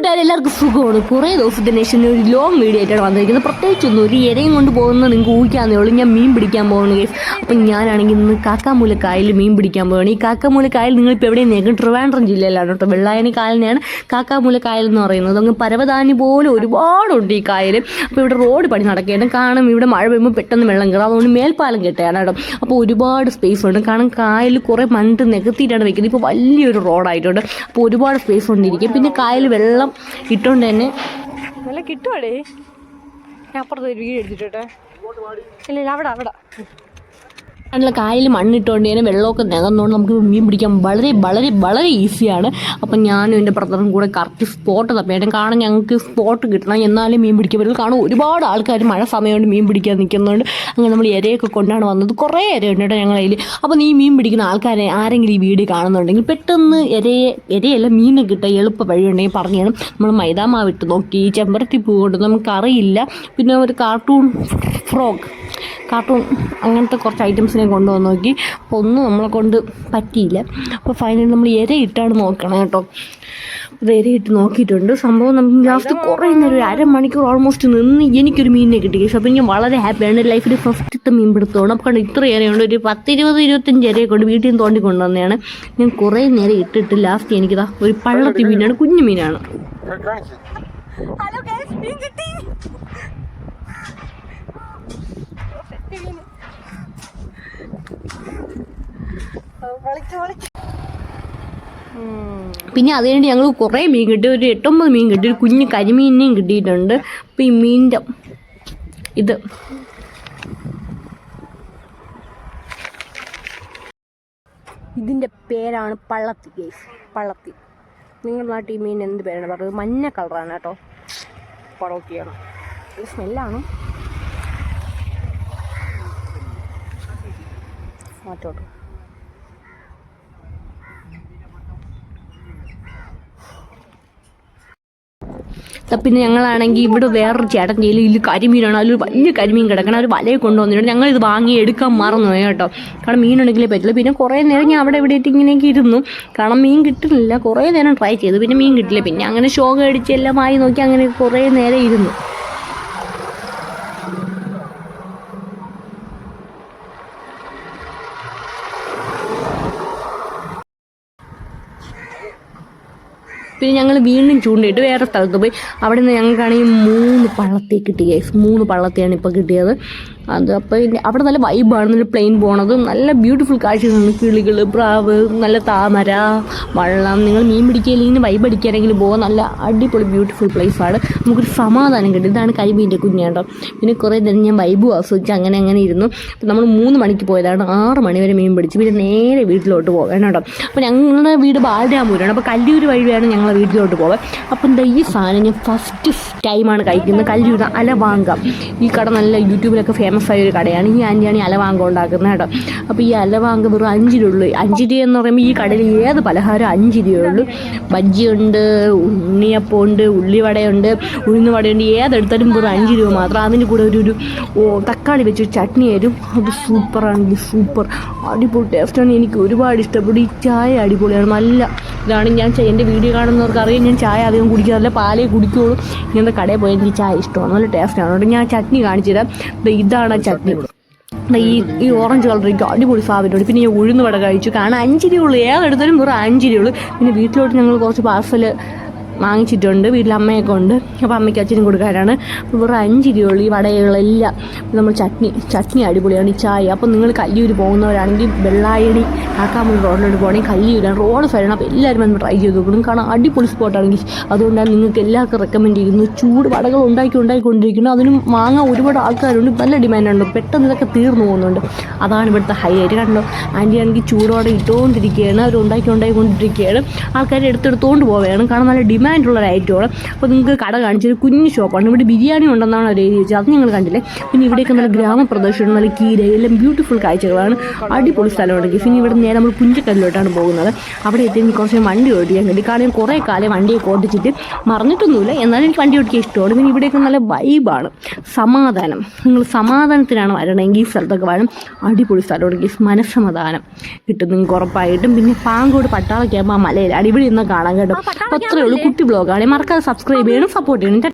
കൂട്ടുകാരെ എല്ലാവർക്കും സുഖമാണ്. കുറേ ദിവസത്തിന് ശേഷം ഒരു ലോങ് വീഡിയോ ആയിട്ടാണ് വന്നിരിക്കുന്നത്. പ്രത്യേകിച്ചൊന്നും ഒരു ഇരയും കൊണ്ട് പോകുന്നത് നിങ്ങൾക്ക് ഊഹിക്കാന്നേ ഉള്ളൂ. ഞാൻ മീൻ പിടിക്കാൻ പോകുന്നു കേസ് അപ്പം ഞാനാണെങ്കിൽ ഇന്ന് കാക്കാമൂല കായലിൽ മീൻ പിടിക്കാൻ പോവുകയാണ് ഈ കാക്കാമൂല കായൽ നിങ്ങളിപ്പോൾ എവിടെയും നേക്കും ട്രിവാൻഡ്രം ജില്ലയിലാണ് കേട്ടോ. വെള്ളായണി കായലിനെയാണ് കാക്കാമൂല കായൽ എന്ന് പറയുന്നത്. അങ്ങ് പരവതാനി പോലെ ഒരുപാടുണ്ട് ഈ കായൽ. അപ്പോൾ ഇവിടെ റോഡ് പണി നടക്കുകയാണ്. കാണും ഇവിടെ മഴ പെയ്യുമ്പോൾ പെട്ടെന്ന് വെള്ളം കയറും. അതുകൊണ്ട് മേൽപ്പാലം കെട്ടുകയാണ് കേട്ടോ. അപ്പോൾ ഒരുപാട് സ്പേസ് ഉണ്ട്. കാരണം കായൽ കുറേ മണ്ട് നികത്തിയിട്ടാണ് വെക്കുന്നത് ഇപ്പോൾ വലിയൊരു റോഡായിട്ടുണ്ട് അപ്പോൾ ഒരുപാട് സ്പേസ് കൊണ്ടിരിക്കും പിന്നെ കായൽ വെള്ളം ഇട്ടുകൊണ്ട് തന്നെ. നല്ല കിട്ടുവാടേ. ഞാൻ അപ്പുറത്ത് ഒരു വീട് എടുത്തിട്ടോട്ടെ. ഇല്ല ഇല്ല അവിടെ അവിടെ. അതിനുള്ള കായൽ മണ്ണിട്ടുകൊണ്ട് തന്നെ വെള്ളമൊക്കെ നികന്നുകൊണ്ട് നമുക്ക് മീൻ പിടിക്കാൻ വളരെ വളരെ വളരെ ഈസിയാണ്. അപ്പം ഞാനും എന്റെ ബ്രദറും കൂടെ കറക്റ്റ് സ്പോട്ട് തപ്പിയായിട്ട് കാരണം ഞങ്ങൾക്ക് സ്പോട്ട് കിട്ടണം. എന്നാലും മീൻ പിടിക്കാൻ പറ്റും കാരണം ഒരുപാട് ആൾക്കാർ മഴ സമയമുണ്ട് മീൻ പിടിക്കാൻ നിൽക്കുന്നതുകൊണ്ട് അങ്ങനെ നമ്മൾ ഇരയൊക്കെ കൊണ്ടാണ് വന്നത്. കുറേ ഇരയുണ്ട് കേട്ടോ ഞങ്ങളതിൽ അപ്പോൾ നീ മീൻ പിടിക്കുന്ന ആൾക്കാരെ ആരെങ്കിലും ഈ വീഡിയോ കാണുന്നുണ്ടെങ്കിൽ പെട്ടെന്ന് ഇരയെ ഇരയല്ല മീനെ കിട്ടാൻ എളുപ്പ വഴിയുണ്ടെങ്കിൽ പറഞ്ഞു നമ്മൾ മൈദാമാവ് ഇട്ട് നോക്കി ചെമ്പരത്തി പൂ കൊണ്ട് നമുക്കറിയില്ല. പിന്നെ ഒരു കാർട്ടൂൺ ഫ്രോഗ് കാർട്ടൂൺ അങ്ങനത്തെ കുറച്ച് ഐറ്റംസിനെ കൊണ്ടുവന്ന് നോക്കി. അപ്പോൾ ഒന്നും നമ്മളെ കൊണ്ട് പറ്റിയില്ല. അപ്പോൾ ഫൈനലി നമ്മൾ ഇര ഇട്ടാണ് നോക്കണം കേട്ടോ. ഇട്ട് നോക്കിയിട്ടുണ്ട്. സംഭവം നമുക്ക് ലാസ്റ്റ് കുറേ നേരം ഒരു അരമണിക്കൂർ ഓൾമോസ്റ്റ് നിന്ന് എനിക്കൊരു മീനിനെ കിട്ടി. പക്ഷേ അപ്പോൾ ഞാൻ വളരെ ഹാപ്പിയാണ് ലൈഫിൽ ഫസ്റ്റത്തെ മീൻ പിടുത്തോണം അപ്പോൾ കണ്ട് ഇത്ര ഇരയുണ്ട്. ഒരു പത്തിരുപത് ഇരുപത്തഞ്ച് ഇരയെ കൊണ്ട് വീട്ടിൽ നിന്ന് തോണ്ടി കൊണ്ടുവന്നതാണ്. ഞാൻ കുറേ നേരം ഇട്ടിട്ട് ലാസ്റ്റ് എനിക്കിതാ ഒരു പള്ളത്തി മീനാണ് കുഞ്ഞു മീനാണ്. ഹലോ ഗൈസ് മീൻ കിട്ടി. പിന്നെ അതുകഴിഞ്ഞ് ഞങ്ങൾ കുറേ മീൻ കിട്ടി. ഒരു എട്ടൊമ്പത് മീൻ കിട്ടി. ഒരു കുഞ്ഞ് കരിമീനിനെയും കിട്ടിയിട്ടുണ്ട്. അപ്പം ഈ മീനിന്റെ ഇത്. ഇതിന്റെ പേരാണ് പള്ളത്തി കേസ് പള്ളത്തി. നിങ്ങളുടെ നാട്ടിൽ ഈ മീൻ എന്ത് പേരാണ്? പറയുന്നത് മഞ്ഞ കളറാണ് കേട്ടോ. പടോക്കിയാണ് ഇത് സ്മെല്ലാണ്. മാറ്റോട്ട് പിന്നെ ഞങ്ങളാണെങ്കിൽ ഇവിടെ വേറൊരു ചേട്ടൻ ചെയ്യലും ഇതിൽ കരിമീനാണ്. അതിൽ വലിയ കരിമീൻ കിടക്കണം. അവർ വലയെ കൊണ്ടുവന്നിട്ടുണ്ട് ഞങ്ങൾ ഇത് വാങ്ങി എടുക്കാൻ മറന്നു കേട്ടോ. കാരണം മീൻ ഉണ്ടെങ്കിലേ പറ്റില്ല പിന്നെ കുറേ നേരം ഞാൻ അവിടെ ഇവിടെ ഇങ്ങനെയൊക്കെ ഇരുന്നു. കാരണം മീൻ കിട്ടുന്നില്ല. കുറേ നേരം ട്രൈ ചെയ്തു. പിന്നെ മീൻ കിട്ടില്ല. പിന്നെ അങ്ങനെ ഷോക്ക് അടിച്ച് എല്ലാം ആയി നോക്കി അങ്ങനെ കുറേ നേരം ഇരുന്നു. പിന്നെ ഞങ്ങൾ വീണ്ടും ചൂണ്ടയിട്ട് വേറെ സ്ഥലത്ത് പോയി. അവിടെ നിന്ന് ഞങ്ങൾക്കാണെങ്കിൽ മൂന്ന് പള്ളത്തി കിട്ടി ഗൈസ് മൂന്ന് പള്ളത്തിയാണ് ഇപ്പോൾ കിട്ടിയത്. അത് അപ്പോൾ അവിടെ നല്ല വൈബാണ് നല്ല പ്ലെയിൻ പോണത്. നല്ല ബ്യൂട്ടിഫുൾ കാഴ്ചകളാണ് കിളികൾ പ്രാവ് നല്ല താമര വള്ളം. നിങ്ങൾ മീൻ പിടിക്കുകയില്ലെങ്കിൽ വൈബ് അടിക്കാനെങ്കിലും പോകാൻ നല്ല അടിപൊളി ബ്യൂട്ടിഫുൾ പ്ലേസാണ് നമുക്കൊരു സമാധാനം കിട്ടും. ഇതാണ് കരിമീന്റെ കുഞ്ഞാണ്ടോ പിന്നെ കുറേ നേരം ഞാൻ വൈബും ആസ്വദിച്ച് അങ്ങനെ അങ്ങനെ ഇരുന്നു. അപ്പോൾ നമ്മൾ മൂന്ന് മണിക്ക് പോയതാണ്. ആറ് മണി വരെ മീൻ പിടിച്ച്. പിന്നെ നേരെ വീട്ടിലോട്ട് പോകണം കേട്ടോ. അപ്പോൾ ഞങ്ങളുടെ വീട് ബാലരാമൂരാണ് അപ്പോൾ കല്ലൂർ വഴിയാണ് വേണം ഞങ്ങളെ വീട്ടിലോട്ട് പോവാം. അപ്പം എന്താ ഈ സാധനം ഞാൻ ഫസ്റ്റ് ടൈമാണ് കഴിക്കുന്നത്. കല്ലൂർ അലവാങ്ക. ഈ കട നല്ല യൂട്യൂബിലൊക്കെ ഫേമസ് ആയ ഒരു കടയാണ്. ഈ ആന്റിയാണ് ഈ അലവാങ്ക ഉണ്ടാക്കുന്നത് കേട്ടോ. അപ്പോൾ ഈ അലവാങ്ക വെറും അഞ്ച് രൂപയുള്ളൂ അഞ്ച് രൂപ എന്ന് പറയുമ്പോൾ ഈ കടയിൽ ഏത് പലഹാരം അഞ്ച് രൂപയുള്ളൂ ബജ്ജിയുണ്ട് ഉണ്ണിയപ്പമുണ്ട് ഉള്ളിവടയുണ്ട് ഉഴുന്നുവടയുണ്ട്. ഏതെടുത്താലും വെറും അഞ്ച് രൂപ മാത്രം. അതിന്റെ കൂടെ ഒരു ഒരു തക്കാളി വെച്ച് ചട്നി തരും. അത് സൂപ്പറാണ് സൂപ്പർ അടിപൊളി ടേസ്റ്റാണ് എനിക്ക് ഒരുപാട് ഇഷ്ടപ്പെട്ടു. ഈ ചായ അടിപൊളിയാണ്. നല്ല ഇതാണ് ഞാൻ എന്റെ വീഡിയോ കാണുന്നവർക്ക് അറിയാം ഞാൻ ചായ അധികം കുടിക്കാറില്ല പാലേ കുടിക്കുകയുള്ളൂ ഇങ്ങനത്തെ കടയിൽ പോയി എനിക്ക് ചായ ഇഷ്ടമാണ് നല്ല ടേസ്റ്റാണ് അതുകൊണ്ട് ഞാൻ ചട്നി കാണിച്ചു തരാം. ഇതാണ് ആ ചട്നി. ഈ ഈ ഓറഞ്ച് കളർ എനിക്ക് അടിപൊളി സാധനമുണ്ട് പിന്നെ ഞാൻ ഉഴുന്ന് വട കഴിച്ചു. കാരണം അഞ്ച് രൂപയുള്ളൂ ഏതെടുത്താലും വെറും അഞ്ചിരി രൂപയുള്ളൂ പിന്നെ വീട്ടിലോട്ട് ഞങ്ങൾ കുറച്ച് പാർസൽ വാങ്ങിച്ചിട്ടുണ്ട് വീട്ടിൽ അമ്മയൊക്കെ ഉണ്ട്. അപ്പോൾ അമ്മയ്ക്ക് അച്ഛനും കൊടുക്കാനാണ് വെറും അഞ്ച് രൂപയുള്ളൂ ഈ വടകളെല്ലാം. നമ്മൾ ചട്നി ചട്നി അടിപൊളിയാണ് ചായ. അപ്പോൾ നിങ്ങൾ കല്ലിയൂർ പോകുന്നവരാണെങ്കിൽ വെള്ളായണി കാക്കാമൂടി റോഡിലോട്ട് പോകണമെങ്കിൽ കല്ലിയൂരാണ്. റോഡ് സൈഡാണ് അപ്പോൾ എല്ലാവരും വന്ന് ട്രൈ ചെയ്ത് നോക്കണം. കാരണം അടിപൊളി സ്പോട്ടാണെങ്കിൽ അതുകൊണ്ടാണ് നിങ്ങൾക്ക് എല്ലാവർക്കും റെക്കമെൻഡ് ചെയ്യുന്നു ചൂട് വടകൾ ഉണ്ടാക്കി ഉണ്ടാക്കിക്കൊണ്ടിരിക്കുന്നു അതിനും വാങ്ങാൻ ഒരുപാട് ആൾക്കാരുണ്ട്. നല്ല ഡിമാൻഡുണ്ട് പെട്ടെന്ന് ഇതൊക്കെ തീർന്നു പോകുന്നുണ്ട്. അതാണ് ഇവിടുത്തെ ഹൈലൈറ്റ് കണ്ടോ? ആന്റി ആണെങ്കിൽ ചൂടോടെ ഇട്ടുകൊണ്ടിരിക്കുകയാണ്. അവർ ഉണ്ടാക്കി ഉണ്ടാക്കിക്കൊണ്ടിരിക്കുകയാണ് ആൾക്കാർ എടുത്തെടുത്തുകൊണ്ട് പോവുകയാണ്. കാരണം നല്ല ഡിമാൻഡുള്ള ഒരു റേറ്റോളം അപ്പോൾ നിങ്ങൾക്ക് കട കാണിച്ചൊരു കുഞ്ഞു ഷോപ്പാണ്. ഇവിടെ ബിരിയാണി ഉണ്ടെന്നാണ് അവർ എഴുതി വെച്ചത്. അത് ഞങ്ങൾ കണ്ടില്ലേ? പിന്നെ ഇവിടെയൊക്കെ നല്ല ഗ്രാമപ്രദേശമാണ് നല്ല കീര എല്ലാം ബ്യൂട്ടിഫുൾ കാഴ്ചകളാണ്. അടിപൊളി സ്ഥലമാണ് പിന്നെ ഇവിടെ നേരെ നമ്മൾ പുഞ്ചക്കല്ലിലോട്ടാണ് പോകുന്നത്. അവിടെ എത്തി എനിക്ക് കുറച്ച് വണ്ടി ഓടിക്കാൻ വേണ്ടി. കാരണം കുറേ കാലം വണ്ടിയൊക്കെ ഓടിച്ചിട്ട് മറന്നിട്ടൊന്നുമില്ല. എന്നാലും എനിക്ക് വണ്ടി ഓടിക്കാൻ ഇഷ്ടമാണ്. പിന്നെ ഇവിടെയൊക്കെ നല്ല വൈബാണ് സമാധാനം. നിങ്ങൾ സമാധാനത്തിനാണ് വരണമെങ്കിൽ ഈ സ്ഥലത്തൊക്കെ വരണം അടിപൊളി സ്ഥലമാണെങ്കിൽ മനസ്സമാധാനം കിട്ടും നിങ്ങൾക്ക് ഉറപ്പായിട്ടും. പിന്നെ പാങ്കോട് ആകുമ്പോൾ ആ മലയിൽ അടിപൊളി ഇന്ന് കാണാൻ കേട്ടോ. അത്രയേ ഉള്ളൂ. ബ്ലോഗാണ്. മറക്കാതെ സബ്സ്ക്രൈബ് ചെയ്യണം സപ്പോർട്ട് ചെയ്യണം.